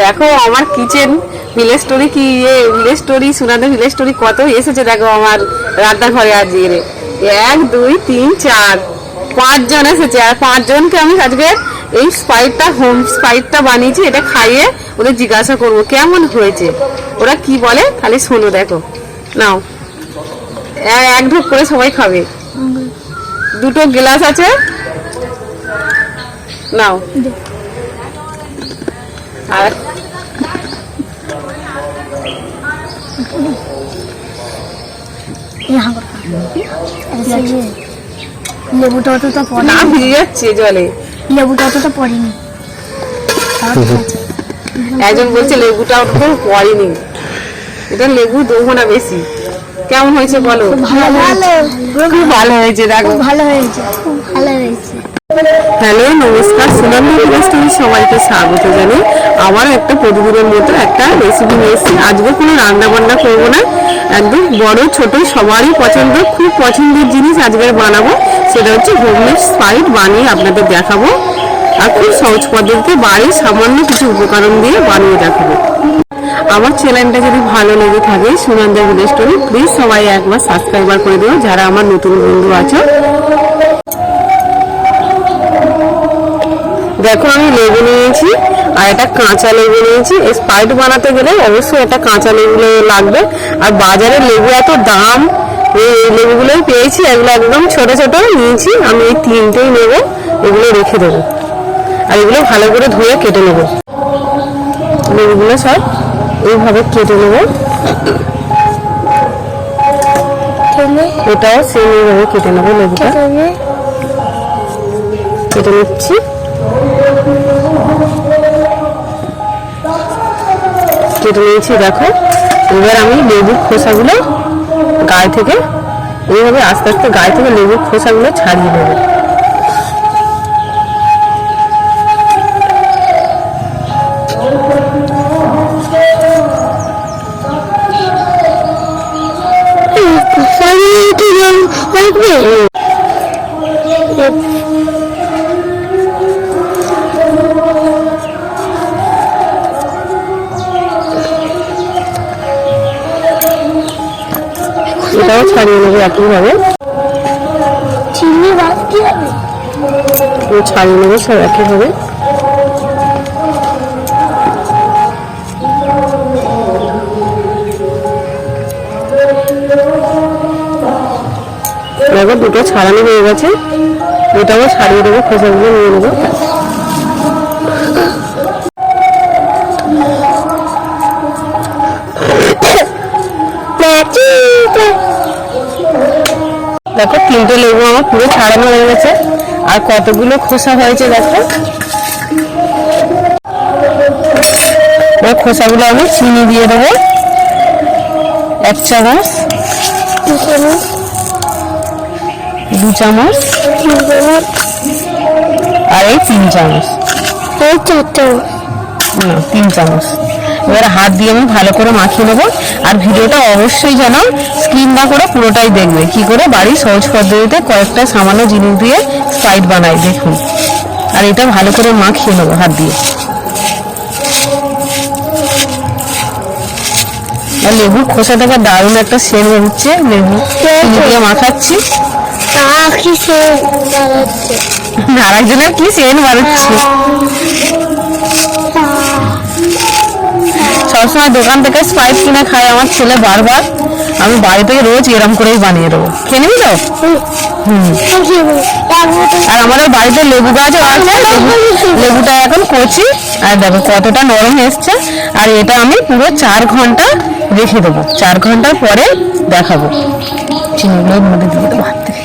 দেখো আমার kitchen village story কি ইয়ে ভিলেজ স্টোরি সুনাদের ভিলেজ স্টোরি কত এসেছে দেখো আমার রান্নাঘরে আজকে রে। এক, দুই, তিন, চার। পাঁচজন এসেছে আর পাঁচজনকে আমি আজকে এই স্পাইটটা হোম স্পাইটটা বানিয়েছি, এটা খাইয়ে ওদের জিজ্ঞাসা করব, কেমন হয়েছে? ওরা কি বলে? খালি শোনো দেখো। নাও। এক ঢোক করে সবাই খাবে। দুটো গ্লাস আছে। নাও। আর লেবুটা অতটা পড়ে না ভিজে যাচ্ছে জলে লেবুটা অতটা পড়েনি একজন বলছে লেবুটা অতটা পড়েনি। এটা লেবু দেবো না বেশি। কেমন হয়েছে বলো? ভালো ভালো হয়েছে দেখো। ভালো হয়েছে। ভালো হয়েছে। হ্যালো, নমস্কার। সুনাম রেস্টুরেন্ট সবাইকে স্বাগত জানাই। আমার একটা প্রতিদিনের মতো একটা রেসিপি নিয়ে এসেছি। আজকে কোনো রান্না বান্না করব না। একদম বড়, ছোট, সবারই পছন্দ, খুব পছন্দের জিনিস আজকে বানাবো। সেটা হচ্ছে হোমমেড স্পাইট বানিয়ে আপনাদের দেখাবো। আর খুব সহজ পদ্ধতিতে বাড়ির সামান্য কিছু উপকরণ দিয়ে বানিয়ে দেখাবো। আমার চ্যানেলটা যদি ভালো লেগে থাকে সুনন্দা রেস্টুরেন্ট প্লিজ সবাই একবার সাবস্ক্রাইবার করে দেবো যারা আমার নতুন বন্ধু আছো দেখো আমি লেবু নিয়েছি আর এটা কাঁচা লেবু নিয়েছি। এই স্পাইট বানাতে গেলে অবশ্যই একটা কাঁচা লেবু লাগবে। আর বাজারে লেবু এত দাম এই লেবুগুলোই পেয়েছি। এগুলো একদম ছোট ছোট নিয়েছি। আমি এই তিনটেই নেব এগুলো রেখে দেবো। আর এগুলো ভালো করে ধুয়ে কেটে নেব। লেবুগুলো সব এইভাবে কেটে নেব। এটাও সেম এইভাবে কেটে নেব লেবুটা। কেটে নিচ্ছি। কেটে নিয়েছি, দেখো। এবার আমি লেবুর খোসাগুলো গায়ে থেকে, এইভাবে আস্তে আস্তে গায়ে থেকে লেবুর খোসাগুলো ছাড়িয়ে দেবো এটাও ছাড়িয়ে নেব একইভাবে। ছাড়িয়ে নেব সব একইভাবে। দেখো দুটো ছাড়ানো হয়ে গেছে। এটাও ছাড়িয়ে দেবো খোসাগুলো নিয়ে নেব। দেখো তিনটে লেবু আমার পুরো ছাড়ানো হয়ে গেছে। আর কতগুলো খোসা হয়েছে দেখো। খোসাগুলো আমি চিনি দিয়ে দেবো। এক চামচ। দু চামচ। আর এই তিন চামচ। না তিন চামচ। এবার হাত দিয়ে আমি ভালো করে মাখিয়ে নেব। আর ভিডিওটা অবশ্যই যেন স্ক্রিন না করে পুরোটাই দেখবে। কি করে? বাড়ির সহজ পদ্ধতিতে কয়েকটা সামান্য জিনিস দিয়ে স্পাইট বানাই দেখুন। আর এটা ভালো করে মাখিয়ে নেব হাত দিয়ে। আর লেবুর খোসা থেকে দারুণ একটা সেন হচ্ছে লেবু দিয়ে মাখাচ্ছি তা কি সেন বাড়াচ্ছে সবসময় দোকান থেকে স্পাইট কিনে খাই আমার ছেলে বারবার। আমি বাড়িতে রোজ এরম করেই বানিয়ে দেবো। খেয়ে নিবি তো? আর আমাদের বাড়িতে লেবু গাছও আছে। লেবু- লেবুটা এখন কচি। আর দেখো কতটা নরম এসছে। আর এটা আমি পুরো চার ঘণ্টা রেখে দেবো। চার ঘণ্টার পরে দেখাবো। চিনিগুলো মধ্যে দিয়ে দেবো হাত থেকে।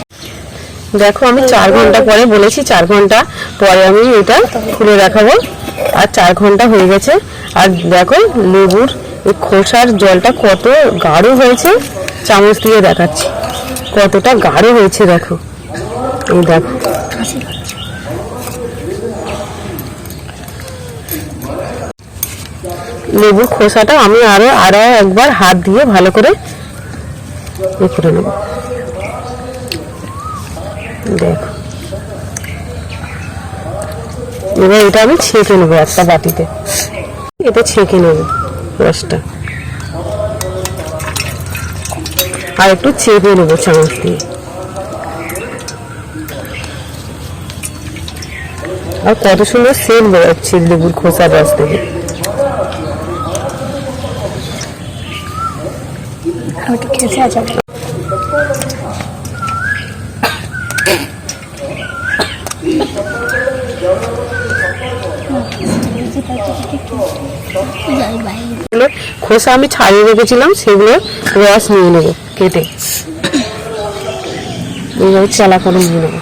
দেখো আমি চার ঘণ্টা পরে বলেছি চার ঘণ্টা পরে আমি এটা খুলে দেখাবো। আর চার ঘণ্টা হয়ে গেছে। আর দেখো, লেবুর খোসার জলটা কত গাঢ় হয়েছে। চামচ দিয়ে দেখাচ্ছি। কতটা গাঢ় হয়েছে দেখো। এই দেখো। লেবুর খোসাটা আমি আরও আরও একবার হাত দিয়ে ভালো করে করে নেব। দেখো। এবার এটা আমি ছেঁকে নেব একটা বাটিতে। এতে ছেঁকে নেব রসটা। আর একটু চেপে নেব চামচ দিয়ে। আর কত সুন্দর সেল বেরোচ্ছে লেবুর খোসার রস থেকে। খেতে আছে খোসা আমি ছাড়িয়ে রেখেছিলাম, সেগুলো রস নিয়ে নেব, কেটে এইভাবে চালা করে নিয়ে নেব।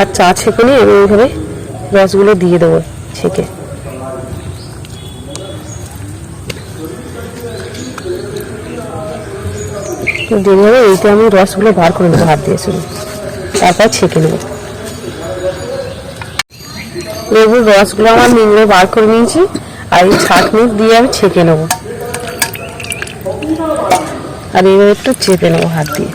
আর চা ছেঁকে নিয়ে আমি এইভাবে রসগুলো দিয়ে দেবো ছেঁকে দিয়ে হবে এইতে আমি রসগুলো বার করে নেব, হাত দিয়ে শুধু। তারপর ছেঁকে নেব। লেবুর রসগুলো আমার নিংড়ে বার করে নিয়েছি, আর এই ছাঁকনি দিয়ে আমি ছেঁকে নেব। আর এবার একটু চেপে নেব হাত দিয়ে।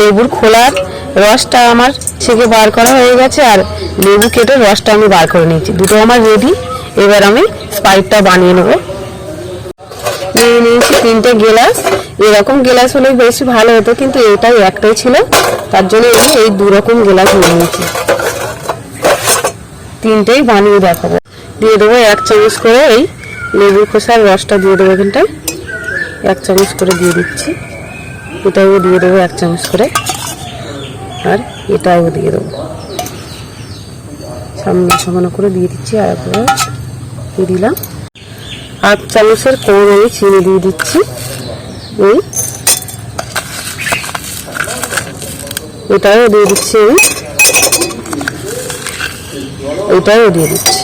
লেবুর খোলার রসটা আমার ছেঁকে বার করা হয়ে গেছে আর লেবু কেটে রসটা আমি বার করে নিয়েছি। দুটো আমার রেডি এবার আমি স্পাইটটা বানিয়ে নেব। নিয়ে নিয়েছি তিনটে গেলাস। এরকম গেলাস হলে বেশি ভালো হতো, কিন্তু এটাই একটাই ছিল। তার জন্য যে এই দু রকম গেলাস নিয়ে নিয়েছি। তিনটেই বানিয়ে দেখাবো। দিয়ে দেবো এক চামচ করে এই লেবুর খোসার রসটা দিয়ে দেবো এখানটায়। এক চামচ করে দিয়ে দিচ্ছি। এটাও দিয়ে দেবো এক চামচ করে। আর এটাও দিয়ে দেবো। সামনে সামান্য করে দিয়ে দিচ্ছি আর একবার দিয়ে দিলাম। আট চামচের কম আমি চিনি দিয়ে দিচ্ছি। এই। এটাও দিয়ে দিচ্ছি আমি। এটাও দিয়ে দিচ্ছি।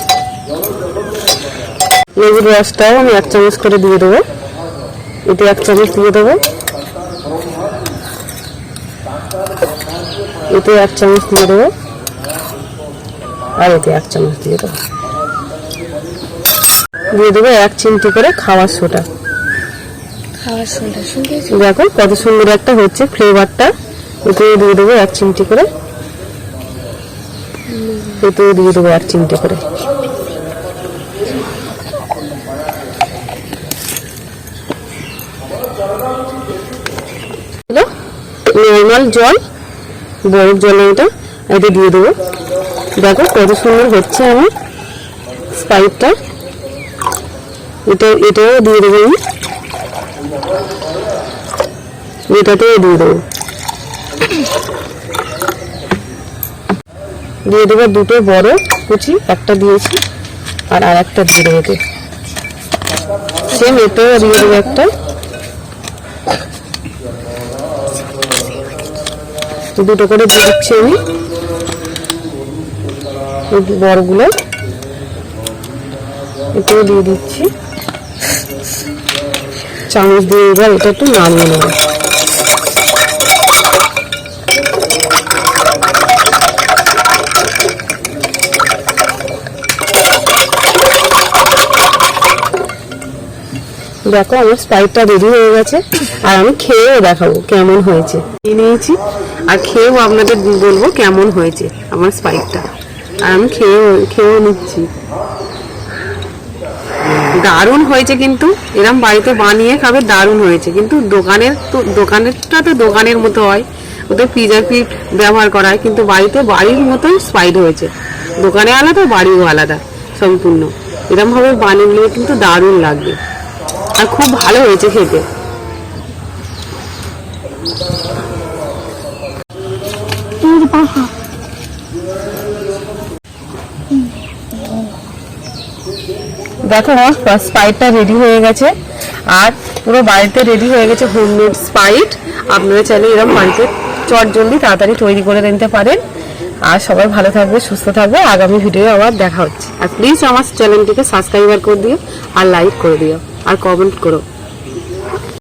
লেবুর রসটাও আমি এক চামচ করে দিয়ে দেবো। এটা এক চামচ দিয়ে দেবো। এতে এক চামচ দিয়ে দেবো। আর এতে এক চামচ দিয়ে দেবো। দিয়ে দেবো এক চিমটি করে খাওয়ার সোটা দেখো কত সুন্দর একটা হচ্ছে ফ্লেভারটা। এতেও দিয়ে দেবো এক চিমটি করে। এতেও দিয়ে দেবো এক চিমটি করে। নর্মাল জল। বরফ জল এটা। এটা দিয়ে দেবো। দেখো কত সুন্দর হচ্ছে আমার স্পাইপটা এটা এটাও দিয়ে দেবো আমি। এটাতেও দিয়ে দেবো। দিয়ে দেবো দুটো বড় কুচি, একটা দিয়েছি, আর আর একটা দিয়ে দেবো সেম এটাও দিয়ে দেবো একটা। দুটো করে দিয়ে দিচ্ছি আমি। বড়গুলো এটাও দিয়ে দিচ্ছি। চামচ দিয়ে এবার এটা একটু নামিয়ে নেব। দেখো আমার স্প্রাইটটা রেডি হয়ে গেছে। আর আমি খেয়েও দেখাবো কেমন হয়েছে। নিয়ে নিয়েছি। আর খেয়েও আপনাদের বলব কেমন হয়েছে আমার স্প্রাইটটা। আর আমি খেয়েও খেয়েও নিচ্ছি। দারুণ হয়েছে কিন্তু। এরম বাড়িতে বানিয়ে খাবে দারুণ হয়েছে। কিন্তু দোকানের তো, দোকানেরটা তো দোকানের মতো হয়। ওদের পিজা পিট ব্যবহার করা হয়। কিন্তু বাড়িতে বাড়ির মতোই স্পাইড হয়েছে। দোকানে আলাদা, বাড়িও আলাদা, সম্পূর্ণ। এরম ভাবে বানিয়ে কিন্তু দারুণ লাগবে। আর খুব ভালো হয়েছে খেতে। দেখো স্পাইটটা রেডি হয়ে গেছে। আর পুরো বাড়িতে রেডি হয়ে গেছে হোমমেড স্পাইট আপনারা চাইলে এরকম বাড়িতে চট জলদি তাড়াতাড়ি তৈরি করে নিতে পারেন। আর সবাই ভালো থাকবে, সুস্থ থাকবে। আগামী ভিডিও আবার দেখা হচ্ছে। আর প্লিজ আমার চ্যানেলটিকে সাবস্ক্রাইবার করে দিও, আর লাইক করে দিও, আর কমেন্ট করো।